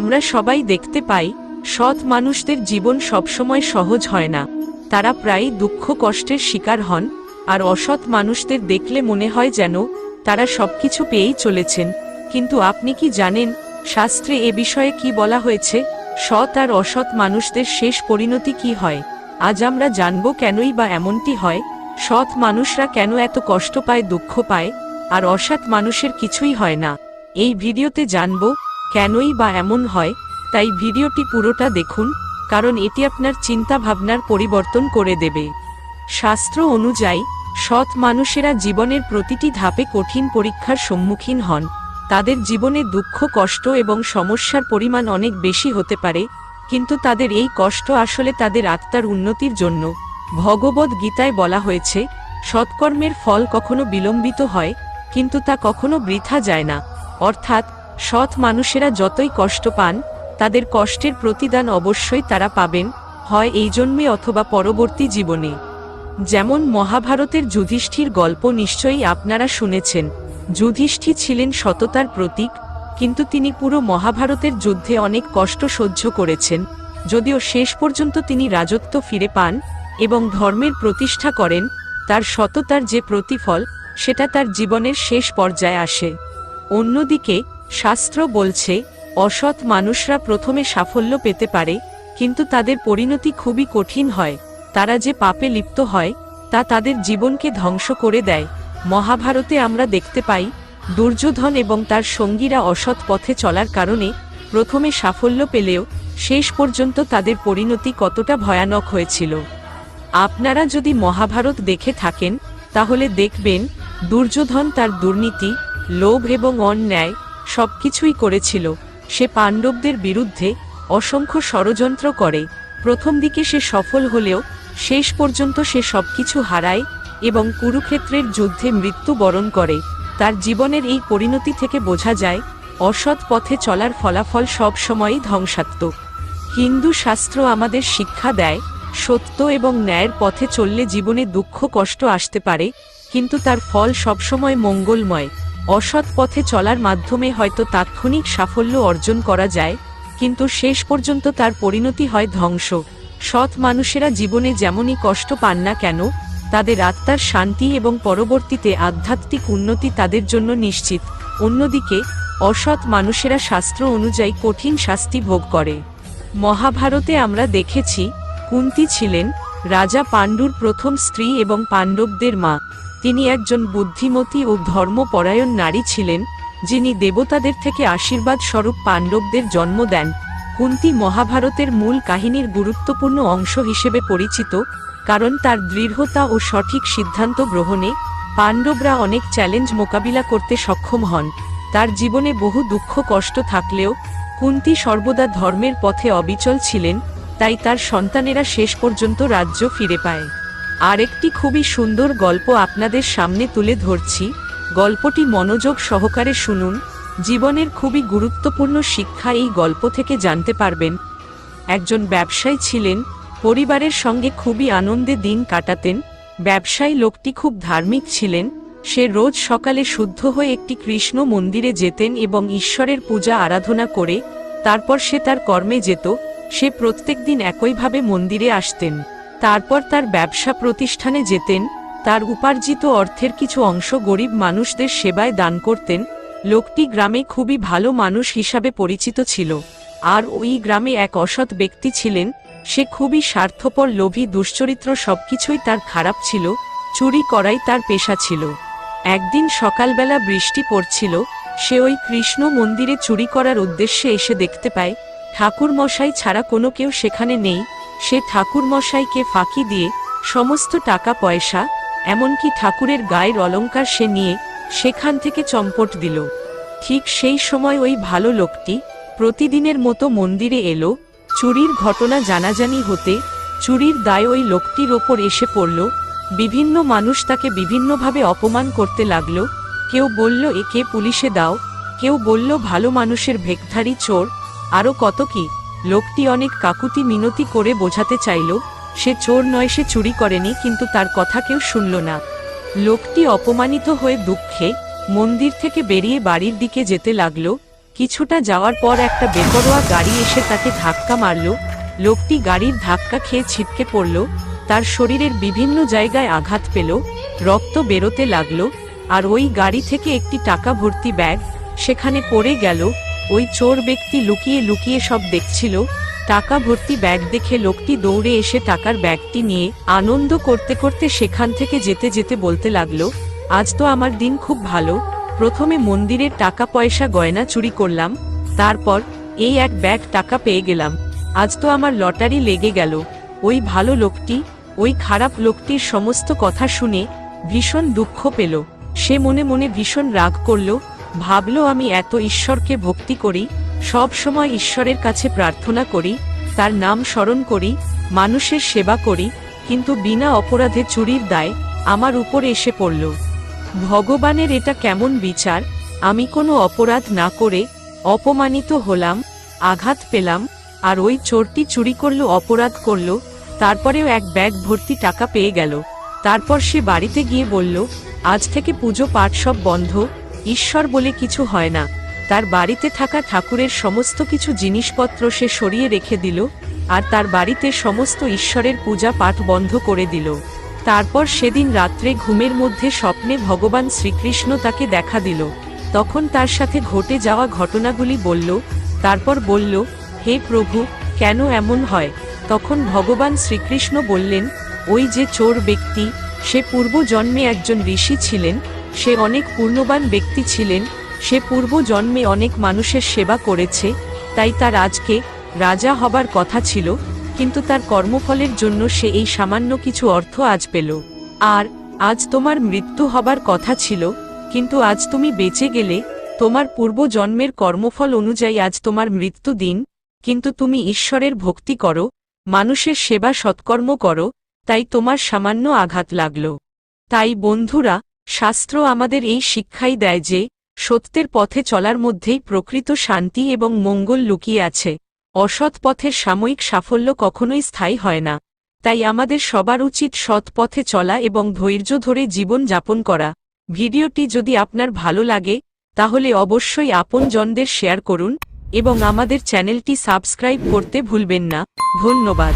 আমরা সবাই দেখতে পাই, সৎ মানুষদের জীবন সবসময় সহজ হয় না। তারা প্রায় দুঃখ কষ্টের শিকার হন, আর অসৎ মানুষদের দেখলে মনে হয় যেন তারা সবকিছু পেয়েই চলেছেন। কিন্তু আপনি কি জানেন, শাস্ত্রে এ বিষয়ে কি বলা হয়েছে, সৎ আর অসৎ মানুষদের শেষ পরিণতি কি হয়? আজ আমরা জানব কেনই বা এমনটি হয়, সৎ মানুষরা কেন এত কষ্ট পায়, দুঃখ পায়, আর অসৎ মানুষের কিছুই হয় না। এই ভিডিওতে জানব কেনই বা এমন হয়, তাই ভিডিওটি পুরোটা দেখুন, কারণ এটি আপনার চিন্তা ভাবনার পরিবর্তন করে দেবে। শাস্ত্র অনুযায়ী, সৎ মানুষেরা জীবনের প্রতিটি ধাপে কঠিন পরীক্ষার সম্মুখীন হন। তাদের জীবনে দুঃখ, কষ্ট এবং সমস্যার পরিমাণ অনেক বেশি হতে পারে, কিন্তু তাদের এই কষ্ট আসলে তাদের আত্মার উন্নতির জন্য। ভগবদ গীতায় বলা হয়েছে, সৎকর্মের ফল কখনো বিলম্বিত হয়, কিন্তু তা কখনো বৃথা যায় না। অর্থাৎ সৎ মানুষেরা যতই কষ্ট পান, তাদের কষ্টের প্রতিদান অবশ্যই তারা পাবেন, হয় এই জন্মে অথবা পরবর্তী জীবনে। যেমন মহাভারতের যুধিষ্ঠির গল্প নিশ্চয়ই আপনারা শুনেছেন। যুধিষ্ঠি ছিলেন সততার প্রতীক, কিন্তু তিনি পুরো মহাভারতের যুদ্ধে অনেক কষ্ট সহ্য করেছেন। যদিও শেষ পর্যন্ত তিনি রাজত্ব ফিরে পান এবং ধর্মের প্রতিষ্ঠা করেন, তার সততার যে প্রতিফল, সেটা তার জীবনের শেষ পর্যায়ে আসে। অন্যদিকে শাস্ত্র বলছে, অসৎ মানুষরা প্রথমে সাফল্য পেতে পারে, কিন্তু তাদের পরিণতি খুবই কঠিন হয়, তারা যে পাপে লিপ্ত হয়, তা তাদের জীবনকে ধ্বংস করে দেয়। মহাভারতে আমরা দেখতে পাই, দুর্যোধন এবং তার সঙ্গীরা অসৎ পথে চলার কারণে প্রথমে সাফল্য পেলেও শেষ পর্যন্ত তাদের পরিণতি কতটা ভয়ানক হয়েছিল। আপনারা যদি মহাভারত দেখে থাকেন, তাহলে দেখবেন, দুর্যোধন তার দুর্নীতি, লোভ এবং অন্যায় সবকিছুই করেছিল। সে পাণ্ডবদের বিরুদ্ধে অসংখ্য ষড়যন্ত্র করে। প্রথম দিকে সে সফল হলেও শেষ পর্যন্ত সে সবকিছু হারায় এবং কুরুক্ষেত্রের যুদ্ধে মৃত্যুবরণ করে। তার জীবনের এই পরিণতি থেকে বোঝা যায়, অসৎ পথে চলার ফলাফল সব সময়ই ধ্বংসাত্মক। হিন্দু শাস্ত্র আমাদের শিক্ষা দেয়, সত্য এবং ন্যায়ের পথে চললে জীবনে দুঃখ কষ্ট আসতে পারে, কিন্তু তার ফল সবসময় মঙ্গলময়। অসৎ পথে চলার মাধ্যমে হয়তো তাৎক্ষণিক সাফল্য অর্জন করা যায়, কিন্তু শেষ পর্যন্ত তার পরিণতি হয় ধ্বংস। সৎ মানুষেরা জীবনে যেমনই কষ্ট পান না কেন, তাদের আত্মার শান্তি এবং পরবর্তীতে আধ্যাত্মিক উন্নতি তাদের জন্য নিশ্চিত। অন্যদিকে, অসৎ মানুষেরা শাস্ত্র অনুযায়ী কঠিন শাস্তি ভোগ করে। মহাভারতে আমরা দেখেছি, কুন্তি ছিলেন রাজা পাণ্ডুর প্রথম স্ত্রী এবং পাণ্ডবদের মা। তিনি একজন বুদ্ধিমতী ও ধর্মপরায়ণ নারী ছিলেন, যিনি দেবতাদের থেকে আশীর্বাদ স্বরূপ পাণ্ডবদের জন্ম দেন। কুন্তি মহাভারতের মূল কাহিনীর গুরুত্বপূর্ণ অংশ হিসেবে পরিচিত, কারণ তার দৃঢ়তা ও সঠিক সিদ্ধান্ত গ্রহণে পাণ্ডবরা অনেক চ্যালেঞ্জ মোকাবিলা করতে সক্ষম হন। তার জীবনে বহু দুঃখ কষ্ট থাকলেও, কুন্তি সর্বদা ধর্মের পথে অবিচল ছিলেন, তাই তার সন্তানেরা শেষ পর্যন্ত রাজ্য ফিরে পায়। আরেকটি খুবই সুন্দর গল্প আপনাদের সামনে তুলে ধরছি। গল্পটি মনোযোগ সহকারে শুনুন। জীবনের খুবই গুরুত্বপূর্ণ শিক্ষা এই গল্প থেকে জানতে পারবেন। একজন ব্যবসায়ী ছিলেন, পরিবারের সঙ্গে খুবই আনন্দে দিন কাটাতেন। ব্যবসায়ী লোকটি খুব ধার্মিক ছিলেন, সে রোজ সকালে শুদ্ধ হয়ে একটি কৃষ্ণ মন্দিরে যেতেন এবং ঈশ্বরের পূজা আরাধনা করে, তারপর সে তার কর্মে যেত, সে প্রত্যেক দিন একইভাবে মন্দিরে আসতেন। তারপর তার ব্যবসা প্রতিষ্ঠানে যেতেন, তার উপার্জিত অর্থের কিছু অংশ গরিব মানুষদের সেবায় দান করতেন, লোকটি গ্রামে খুবই ভালো মানুষ হিসাবে পরিচিত ছিল। আর ওই গ্রামে এক অসৎ ব্যক্তি ছিলেন, সে খুবই স্বার্থপর, লোভী, দুশ্চরিত্র সবকিছুই তার খারাপ ছিল, চুরি করাই তার পেশা ছিল। একদিন সকালবেলা বৃষ্টি পড়ছিল, সে ওই কৃষ্ণ মন্দিরে চুরি করার উদ্দেশ্যে এসে দেখতে পায় ঠাকুর মশাই ছাড়া কোনো কেউ সেখানে নেই সে ঠাকুর মশাইকে ফাঁকি দিয়ে, সমস্ত টাকা পয়সা, এমনকি ঠাকুরের গায়ের অলংকার সে নিয়ে, সেখান থেকে চম্পট দিল। ঠিক সেই সময় ওই ভালো লোকটি, প্রতিদিনের মতো মন্দিরে এলো, চুরির ঘটনা জানাজানি হতে, চুরির দায় ওই লোকটির ওপর এসে পড়ল, বিভিন্ন মানুষ তাকে বিভিন্নভাবে অপমান করতে লাগল, কেউ বলল, একে পুলিশে দাও। কেউ বলল, ভালো মানুষের ভেকধারী চোর। আরও কত কি? লোকটি অনেক কাকুতি মিনতি করে বোঝাতে চাইল, সে চোর নয়, সে চুরি করেনি, কিন্তু তার কথা কেউ শুনল না লোকটি অপমানিত হয়ে দুঃখে মন্দির থেকে বেরিয়ে বাড়ির দিকে যেতে লাগল। কিছুটা যাওয়ার পর একটা বেপরোয়া গাড়ি এসে তাকে ধাক্কা মারল। লোকটি গাড়ির ধাক্কা খেয়ে ছিটকে পড়ল। তার শরীরের বিভিন্ন জায়গায় আঘাত পেল, রক্ত বেরোতে লাগল, আর ওই গাড়ি থেকে একটি টাকা ভর্তি ব্যাগ সেখানে পড়ে গেল। ওই চোর ব্যক্তি লুকিয়ে লুকিয়ে সব দেখছিল, টাকা ভর্তি ব্যাগ দেখে লোকটি দৌড়ে এসে টাকার ব্যাগটি নিয়ে আনন্দ করতে করতে সেখান থেকে যেতে যেতে বলতে লাগল, আজ তো আমার দিন খুব ভালো, প্রথমে মন্দিরের টাকা পয়সা গয়না চুরি করলাম, তারপর এই এক ব্যাগ টাকা পেয়ে গেলাম, আজ তো আমার লটারি লেগে গেল। ওই ভালো লোকটি, ওই খারাপ লোকটির সমস্ত কথা শুনে ভীষণ দুঃখ পেল। সে মনে মনে ভীষণ রাগ করল ভাবল আমি এত ঈশ্বরকে ভক্তি করি, সব সময় ঈশ্বরের কাছে প্রার্থনা করি, তার নাম স্মরণ করি, মানুষের সেবা করি, কিন্তু বিনা অপরাধে চুরির দায় আমার উপর এসে পড়ল। ভগবানের এটা কেমন বিচার, আমি কোনো অপরাধ না করে অপমানিত হলাম, আঘাত পেলাম, আর ওই চোরটি চুরি করল, অপরাধ করল, তারপরেও এক ব্যাগ ভর্তি টাকা পেয়ে গেল। তারপর সে বাড়িতে গিয়ে বলল, আজ থেকে পুজো পাঠ সব বন্ধ ঈশ্বর বলে কিছু হয় না। তার বাড়িতে থাকা ঠাকুরের সমস্ত কিছু জিনিসপত্র সে সরিয়ে রেখে দিল, আর তার বাড়িতে সমস্ত ঈশ্বরের পূজা পাঠ বন্ধ করে দিল। তারপর সেদিন রাত্রে ঘুমের মধ্যে স্বপ্নে ভগবান শ্রীকৃষ্ণ তাকে দেখা দিল। তখন তার সাথে ঘটে যাওয়া ঘটনাগুলি বলল, তারপর বলল, হে প্রভু, কেন এমন হয়? তখন ভগবান শ্রীকৃষ্ণ বললেন, ওই যে চোর ব্যক্তি, সে পূর্ব জন্মে একজন ঋষি ছিলেন সে অনেক পূর্ণবান ব্যক্তি ছিলেন, সে পূর্ব জন্মে অনেক মানুষের সেবা করেছে, তাই তার আজকে রাজা হবার কথা ছিল, কিন্তু তার কর্মফলের জন্য সে এই সামান্য কিছু অর্থ আজ পেল। আর, আজ তোমার মৃত্যু হবার কথা ছিল, কিন্তু আজ তুমি বেঁচে গেলে, তোমার পূর্ব জন্মের কর্মফল অনুযায়ী আজ তোমার মৃত্যু দিন, কিন্তু তুমি ঈশ্বরের ভক্তি করো, মানুষের সেবা সৎকর্ম করো, তাই তোমার সামান্য আঘাত লাগল। তাই বন্ধুরা শাস্ত্র আমাদের এই শিক্ষাই দেয় যে, সত্যের পথে চলার মধ্যেই প্রকৃত শান্তি এবং মঙ্গল লুকিয়ে আছে। অসৎ পথের সাময়িক সাফল্য কখনোই স্থায়ী হয় না। তাই আমাদের সবার উচিত সৎ পথে চলা এবং ধৈর্য ধরে জীবন যাপন করা। ভিডিওটি যদি আপনার ভালো লাগে, তাহলে অবশ্যই আপন জনদের শেয়ার করুন এবং আমাদের চ্যানেলটি সাবস্ক্রাইব করতে ভুলবেন না। ধন্যবাদ।